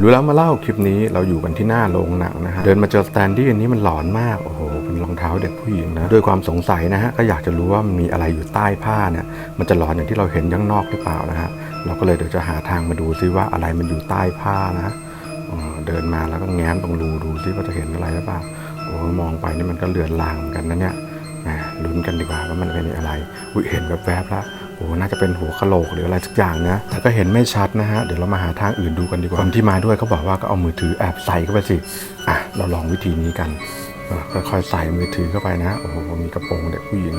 รู้แล้วมาเล่าคลิปนี้เราอยู่กันที่หน้าโรงหนังนะฮะเดินมาเจอสแตนดี้อันนี้มันหลอนมากโอ้โหเป็นรองเท้าเด็กผู้หญิงนะด้วยความสงสัยนะฮะก็อยากจะรู้ว่ามันมีอะไรอยู่ใต้ผ้าเนี่ยมันจะหลอนอย่างที่เราเห็นข้างนอกหรือเปล่านะฮะเราก็เลยเดี๋ยวจะหาทางมาดูซิว่าอะไรมันอยู่ใต้ผ้านะอ๋อเดินมาแล้วก็แง้มตรงรูดูซิว่าจะเห็นอะไรหรือเปล่าโอ้มองไปนี่มันก็เลือนลางเหมือนกันนะเนี่ยแหมลุ้นกันดีกว่าว่ามันเป็นอะไรอุ้ยเห็นแวบๆแล้ว อ้น่าจะเป็นหัวกะโหลกหรืออะไรสักอย่างนะแต่ก็เห็นไม่ชัดนะฮะเดี๋ยวเรามาหาทางอื่นดูกันดีกว่าคนที่มาด้วยเขาบอกว่าก็เอามือถือแอบใส่เข้าไปสิอะเราลองวิธีนี้กัน ค่อยๆใส่มือถือเข้าไปนะโอ้โหมีกระโปรงเด็กผู้หญิง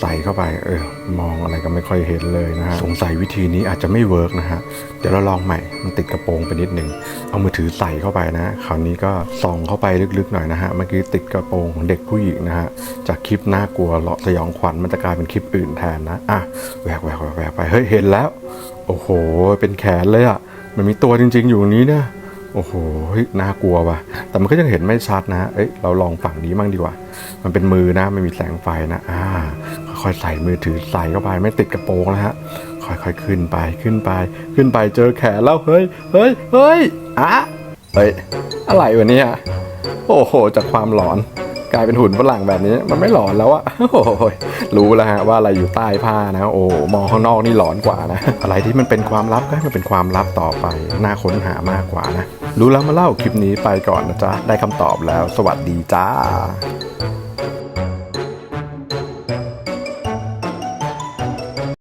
ใส่เข้าไป เออ มองอะไรก็ไม่ค่อยเห็นเลยนะฮะสงสัยวิธีนี้อาจจะไม่เวิร์กนะฮะเดี๋ยวเราลองใหม่มันติดกระโปรงไปนิดหนึ่งเอามือถือใส่เข้าไปนะคราวนี้ก็ส่องเข้าไปลึกๆหน่อยนะฮะเมื่อกี้ติดกระโปรงของเด็กผู้หญิงนะฮะจากคลิปน่ากลัวเลาะสยองขวัญมันจะกลายเป็นคลิปอื่นแทนนะอะแหวกแหวกแหวกไปเฮ้ยเห็นแล้ว โอ้โห เป็นแขนเลยอะมันมีตัวจริง ๆ อยู่ตรงนี้เนี่ย โอ้โหน่ากลัวว่ะ แต่มันก็ยังเห็นไม่ชัดนะ เอ้ย เราลองฝั่งนี้มั่งดีกว่า มันเป็นมือนะ ไม่มีแสงไฟนะ อ่า ค่อยๆใส่มือถือใส่เข้าไป ไม่ติดกระโปรงนะฮะ ค่อยๆขึ้นไป ขึ้นไป ขึ้นไป เจอแขนแล้ว เฮ้ย เฮ้ย เฮ้ย อะ เฮ้ย อะไรวะเนี่ย โอ้โห จากความหลอน กลายเป็นหุ่นฝรั่งแบบนี้ มันไม่หลอนแล้วอะโอ้ยรู้แล้วฮะว่าอะไรอยู่ใต้ผ้านะ โอ้มองข้างนอกนี่หลอนกว่านะ อะไรที่มันเป็นความลับก็ให้มันเป็นความลับต่อไป น่าค้นหามากกว่านะ รู้แล้วมาเล่าคลิปนี้ไปก่อนนะจ๊ะ ได้คำตอบแล้ว สวัสดีจ้า